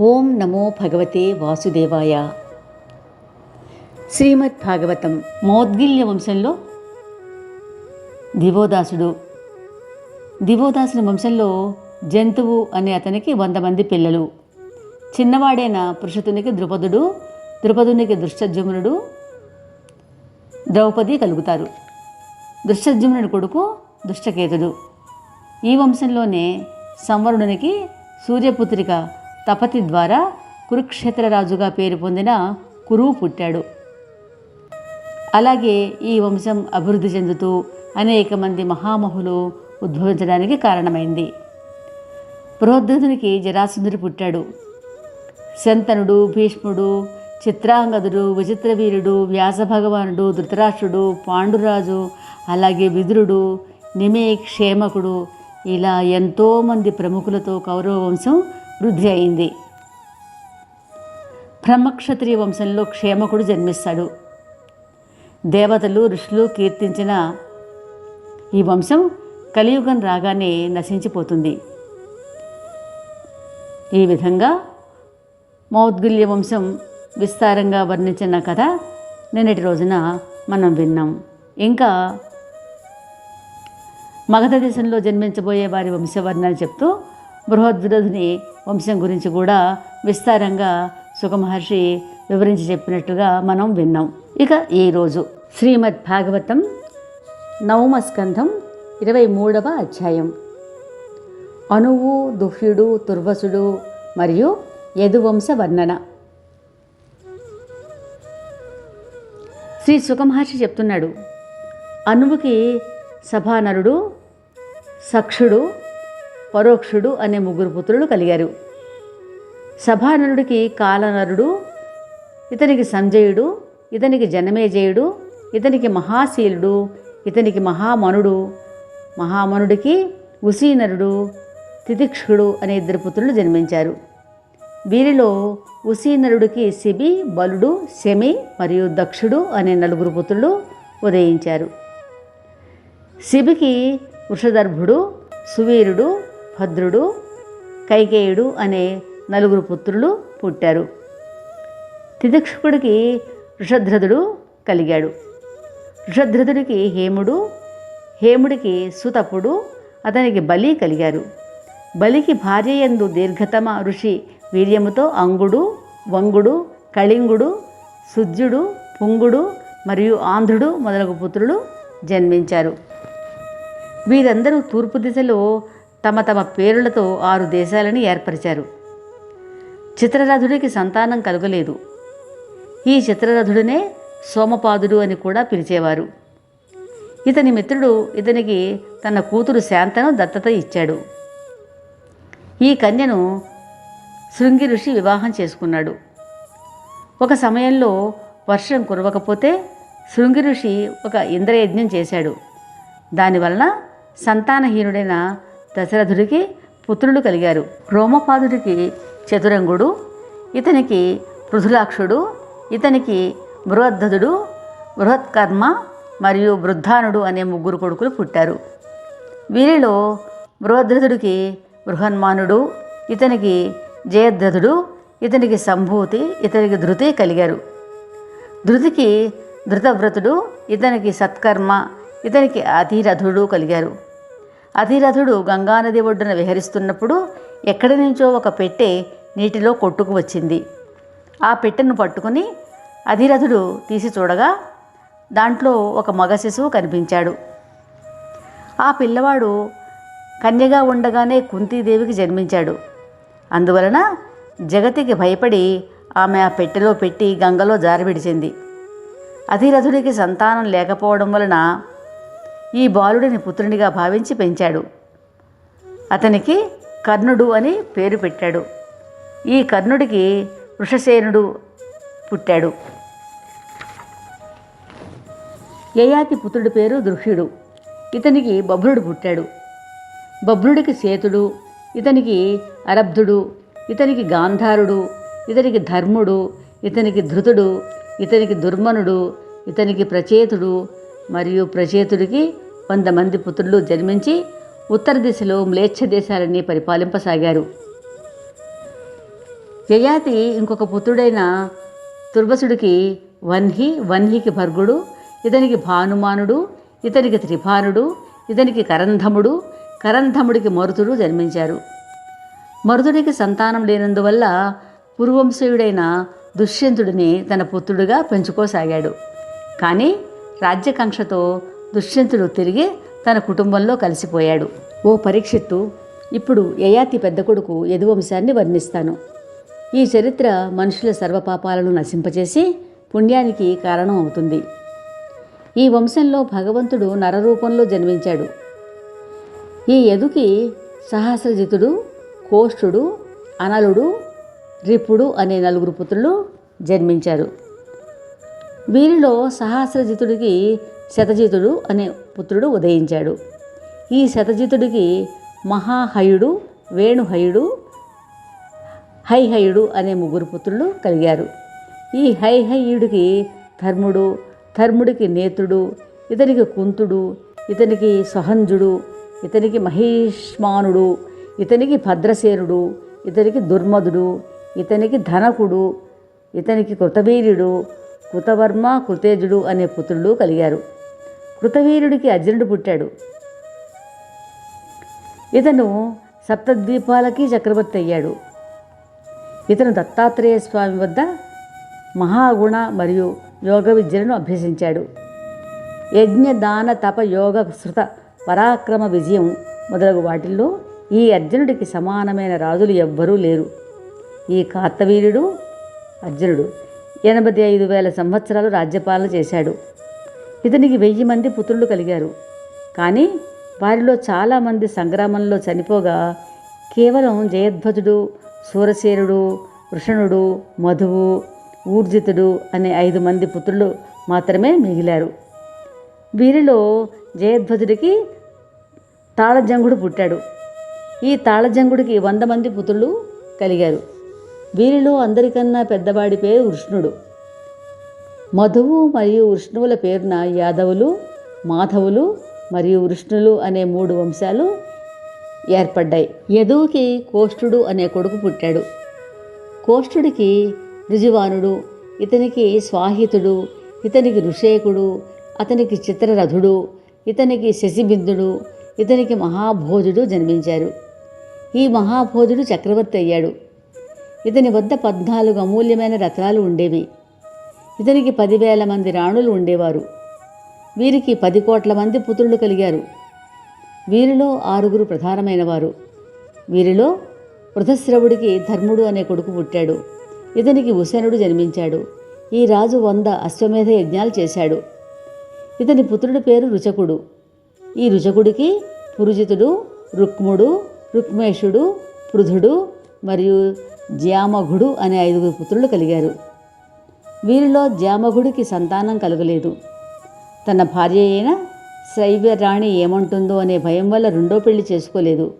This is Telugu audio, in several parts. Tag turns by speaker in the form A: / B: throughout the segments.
A: ఓం నమో భగవతే వాసుదేవాయ. శ్రీమద్ భాగవతం మోద్గిల్య వంశంలో దివోదాసుడు. దివోదాసుని వంశంలో జంతువు అనే అతనికి వంద మంది పిల్లలు. చిన్నవాడైన పురుషతునికి ద్రుపదుడు ద్రుపదునికి దృష్టజమునుడు ద్రౌపది కలుగుతారు. దృష్టజమునుడి కొడుకు దుష్టకేతుడు. ఈ వంశంలోనే సంవరుణునికి సూర్యపుత్రిక తపతి ద్వారా కురుక్షేత్ర రాజుగా పేరు పొందిన కురువు పుట్టాడు. అలాగే ఈ వంశం అభివృద్ధి చెందుతూ అనేక మంది మహామహులు ఉద్భవించడానికి కారణమైంది. బృహద్రథునికి జరాసంధుడు పుట్టాడు. శంతనుడు భీష్ముడు చిత్రాంగదుడు విచిత్రవీరుడు వ్యాసభగవానుడు ధృతరాష్ట్రుడు పాండురాజు అలాగే విదురుడు నిమే క్షేమకుడు ఇలా ఎంతోమంది ప్రముఖులతో కౌరవ వంశం వృద్ధి అయింది. బ్రహ్మక్షత్రియ వంశంలో క్షేమకుడు జన్మిస్తాడు. దేవతలు ఋషులు కీర్తించిన ఈ వంశం కలియుగం రాగానే నశించిపోతుంది. ఈ విధంగా మౌద్గుల్య వంశం విస్తారంగా వర్ణించిన కథ నిన్నటి రోజున మనం విన్నాం. ఇంకా మగధ దేశంలో జన్మించబోయే వారి వంశవర్ణాలు చెప్తూ బృహద్విరోధుని వంశం గురించి కూడా విస్తారంగా సుఖమహర్షి వివరించి చెప్పినట్టుగా మనం విన్నాం. ఇక ఈరోజు శ్రీమద్ భాగవతం నవమస్కంధం ఇరవై మూడవ అధ్యాయం. అణువు దుహ్యుడు తుర్వసుడు మరియు యదువంశ వర్ణన శ్రీ సుఖమహర్షి చెప్తున్నాడు అణువుకి సభానరుడు సక్షుడు పరోక్షుడు అనే ముగ్గురు పుత్రులు కలిగారు. సభానరుడికి కాలనరుడు ఇతనికి సంజయుడు ఇతనికి జనమేజయుడు ఇతనికి మహాశీలుడు ఇతనికి మహామనుడు మహామనుడికి ఉసీనరుడు తితిక్షుడు అనే ఇద్దరు పుత్రులు జన్మించారు. వీరిలో ఉసీనరుడికి శిబి బలుడు శమి మరియు దక్షుడు అనే నలుగురు పుత్రులు ఉదయించారు. శిబికి వృషదర్భుడు సువీరుడు భద్రుడు కైకేయుడు అనే నలుగురు పుత్రులు పుట్టారు. తిదక్షకుడికి వృషధ్రదుడు కలిగాడు. వృషధ్రదుడికి హేముడు హేముడికి సుతపుడు అతనికి బలి కలిగారు. బలికి భార్యయందు దీర్ఘతమ ఋషి వీర్యముతో అంగుడు వంగుడు కళింగుడు సుజ్యుడు పుంగుడు మరియు ఆంధ్రుడు మొదలగు పుత్రులు జన్మించారు. వీరందరూ తూర్పు దిశలో తమ తమ పేరులతో ఆరు దేశాలని ఏర్పరిచారు. చిత్రరథుడికి సంతానం కలగలేదు. ఈ చిత్రరథుడినే సోమపాదుడు అని కూడా పిలిచేవారు. ఇతని మిత్రుడు ఇతనికి తన కూతురు శాంతను దత్తత ఇచ్చాడు. ఈ కన్యను శృంగి ఋషి వివాహం చేసుకున్నాడు. ఒక సమయంలో వర్షం కురవకపోతే శృంగి ఋషి ఒక ఇంద్రయజ్ఞం చేశాడు. దానివలన సంతానహీనుడైన దశరథుడికి పుత్రులు కలిగారు. రోమపాదుడికి చతురంగుడు ఇతనికి పృథులాక్షుడు ఇతనికి బృహద్ధుడు బృహత్కర్మ మరియు వృద్ధానుడు అనే ముగ్గురు కొడుకులు పుట్టారు. వీరిలో బృహద్రథుడికి బృహన్మానుడు ఇతనికి జయద్రథుడు ఇతనికి సంభూతి ఇతనికి ధృతి కలిగారు. ధృతికి ధృతవ్రతుడు ఇతనికి సత్కర్మ ఇతనికి అతిరథుడు కలిగారు. అధిరథుడు గంగానది ఒడ్డున విహరిస్తున్నప్పుడు ఎక్కడి నుంచో ఒక పెట్టె నీటిలో కొట్టుకు వచ్చింది. ఆ పెట్టెను పట్టుకుని అధిరథుడు తీసి చూడగా దాంట్లో ఒక మగ శిశువు కనిపించాడు. ఆ పిల్లవాడు కన్యగా ఉండగానే కుంతీదేవికి జన్మించాడు. అందువలన జగతికి భయపడి ఆమె ఆ పెట్టెలో పెట్టి గంగలో జారవిడిచింది. అధిరథుడికి సంతానం లేకపోవడం వలన ఈ బాలుడిని పుత్రునిగా భావించి పెంచాడు. అతనికి కర్ణుడు అని పేరు పెట్టాడు. ఈ కర్ణుడికి వృషసేనుడు పుట్టాడు. యయాతి పుత్రుడి పేరు దృహ్యుడు ఇతనికి బభ్రుడు పుట్టాడు. బబ్రుడికి సేతుడు ఇతనికి అరబ్ధుడు ఇతనికి గాంధారుడు ఇతనికి ధర్ముడు ఇతనికి ధృతుడు ఇతనికి దుర్మనుడు ఇతనికి ప్రచేతుడు మరియు ప్రచేతుడికి వంద మంది పుత్రులు జన్మించి ఉత్తర దిశలో మ్లేచ్ఛ దేశాలన్నీ పరిపాలింపసాగారు. యయాతి ఇంకొక పుత్రుడైన తుర్బసుడికి వన్హి వన్హికి భర్గుడు ఇతనికి భానుమానుడు ఇతనికి త్రిభానుడు ఇతనికి కరంధముడు కరంధముడికి మరుతుడు జన్మించారు. మరుదుడికి సంతానం లేనందువల్ల పురువంశీయుడైన దుష్యంతుడిని తన పుత్రుడిగా పెంచుకోసాగాడు. కానీ రాజ్యకాంక్షతో దుష్యంతుడు తిరిగి తన కుటుంబంలో కలిసిపోయాడు. ఓ పరీక్షిత్తు ఇప్పుడు యయాతి పెద్ద కొడుకు యదువంశాన్ని వర్ణిస్తాను. ఈ చరిత్ర మనుషుల సర్వపాపాలను నశింపచేసి పుణ్యానికి కారణం అవుతుంది. ఈ వంశంలో భగవంతుడు నరరూపంలో జన్మించాడు. ఈ యదుకి సహస్రజితుడు కోష్ఠుడు అనలుడు రిపుడు అనే నలుగురు పుత్రులు జన్మించారు. వీరిలో సహస్రజితుడికి శతజితుడు అనే పుత్రుడు ఉదయించాడు. ఈ శతజితుడికి మహాహయుడు వేణుహయుడు హైహయుడు అనే ముగ్గురు పుత్రులు కలిగారు. ఈ హైహయుడికి ధర్ముడు ధర్ముడికి నేత్రుడు ఇతనికి కుంతుడు ఇతనికి సహంజుడు ఇతనికి మహిష్మానుడు ఇతనికి భద్రసేనుడు ఇతనికి దుర్మధుడు ఇతనికి ధనకుడు ఇతనికి కృతవీర్యుడు కృతవర్మ కృతేజుడు అనే పుత్రులు కలిగారు. కృతవీరుడికి అర్జునుడు పుట్టాడు. ఇతను సప్తద్వీపాలకి చక్రవర్తి అయ్యాడు. ఇతను దత్తాత్రేయ స్వామి వద్ద మహాగుణ మరియు యోగ విద్యలను అభ్యసించాడు. యజ్ఞ దాన తప యోగ శృత పరాక్రమ విజయం మొదలగు వాటిల్లో ఈ అర్జునుడికి సమానమైన రాజులు ఎవ్వరూ లేరు. ఈ కార్తవీర్యుడు అర్జునుడు. ఎనభై ఐదు వేల సంవత్సరాలు రాజ్యపాలన చేశాడు. ఇతనికి వెయ్యి మంది పుత్రులు కలిగారు. కానీ వారిలో చాలామంది సంగ్రామంలో చనిపోగా కేవలం జయధ్వజుడు సూరసేనుడు వృషణుడు మధువు ఊర్జితుడు అనే ఐదు మంది పుత్రులు మాత్రమే మిగిలారు. వీరిలో జయధ్వజుడికి తాళజంగుడు పుట్టాడు. ఈ తాళజంగుడికి వంద మంది పుత్రులు కలిగారు. వీరిలో అందరికన్నా పెద్దవాడి పేరు వృష్ణుడు మధువు మరియు వృష్ణువుల పేరున యాదవులు మాధవులు మరియు వృష్ణులు అనే మూడు వంశాలు ఏర్పడ్డాయి. యదువుకి కోష్ఠుడు అనే కొడుకు పుట్టాడు. కోష్ఠుడికి రుజువానుడు ఇతనికి స్వాహితుడు ఇతనికి ఋషేకుడు అతనికి చిత్రరథుడు ఇతనికి శశిబిందుడు ఇతనికి మహాభోజుడు జన్మించారు. ఈ మహాభోజుడు చక్రవర్తి అయ్యాడు. ఇతని వద్ద పద్నాలుగు అమూల్యమైన రత్నాలు ఉండేవి. ఇతనికి పదివేల మంది రాణులు ఉండేవారు. వీరికి పది కోట్ల మంది పుత్రులు కలిగారు. వీరిలో ఆరుగురు ప్రధానమైనవారు. వీరిలో వృధశ్రవుడికి ధర్ముడు అనే కొడుకు పుట్టాడు. ఇతనికి ఉసేనుడు జన్మించాడు. ఈ రాజు వంద అశ్వమేధ యజ్ఞాలు చేశాడు. ఇతని పుత్రుడి పేరు రుచకుడు. ఈ రుచకుడికి పురుజితుడు రుక్ముడు రుక్మేషుడు పృథుడు మరియు జ్యామఘుడు అనే ఐదుగురు పుత్రులు కలిగారు. వీరిలో జ్యామఘుడికి సంతానం కలగలేదు. తన భార్య అయిన శైవ్యరాణి ఏమంటుందో అనే భయం వల్ల రెండో పెళ్ళి చేసుకోలేదు.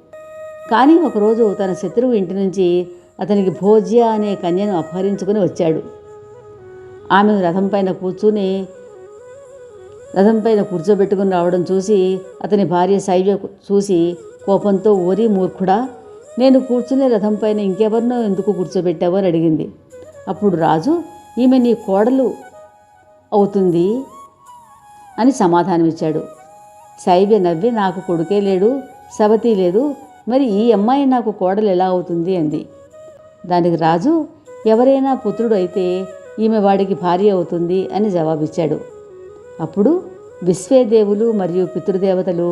A: కానీ ఒకరోజు తన శత్రువు ఇంటి నుంచి అతనికి భోజ్య అనే కన్యను అపహరించుకుని వచ్చాడు. ఆమెను రథం పైన కూర్చుని రథం పైన కూర్చోబెట్టుకుని రావడం చూసి అతని భార్య శైవ్య చూసి కోపంతో ఓరి మూర్ఖుడా నేను కూర్చునే రథం పైన ఇంకెవరినో ఎందుకు కూర్చోబెట్టావో అని అడిగింది. అప్పుడు రాజు ఈమె నీ కోడలు అవుతుంది అని సమాధానమిచ్చాడు. శైవ్య నవ్వి నాకు కొడుకే లేడు సవతి లేదు మరి ఈ అమ్మాయి నాకు కోడలు ఎలా అవుతుంది? అంది. దానికి రాజు ఎవరైనా పుత్రుడు అయితే ఈమె వాడికి భార్య అవుతుంది అని జవాబిచ్చాడు. అప్పుడు విశ్వేదేవులు మరియు పితృదేవతలు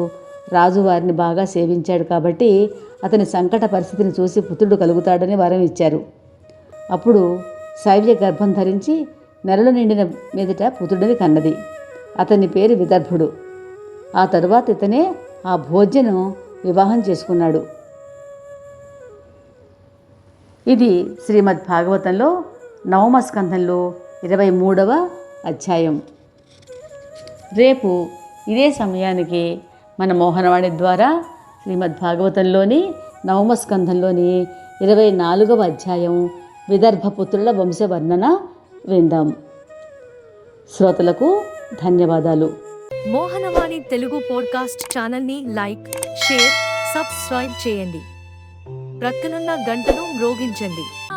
A: రాజువారిని బాగా సేవించాడు కాబట్టి అతని సంకట పరిస్థితిని చూసి పుత్రుడు కలుగుతాడని వరం ఇచ్చారు. అప్పుడు శైవ్య గర్భం ధరించి నెలలు నిండిన మీదట పుత్రుడిని కన్నది. అతని పేరు విదర్భుడు. ఆ తరువాత ఇతనే ఆ భోజ్యను వివాహం చేసుకున్నాడు. ఇది శ్రీమద్ భాగవతంలో నవమ స్కంధంలో ఇరవై మూడవ అధ్యాయం. రేపు ఇదే సమయానికి మన మోహనవాణి ద్వారా శ్రీమద్ భాగవతంలోని నవమ స్కంధంలోని ఇరవై నాలుగవ అధ్యాయం విదర్భపుత్రుల వంశవర్ణన విందాం. శ్రోతలకు ధన్యవాదాలు.
B: మోహనవాణి తెలుగు పోడ్కాస్ట్ ఛానల్ని లైక్ షేర్ సబ్స్క్రైబ్ చేయండి. ప్రక్కనున్న గంటను మ్రోగించండి.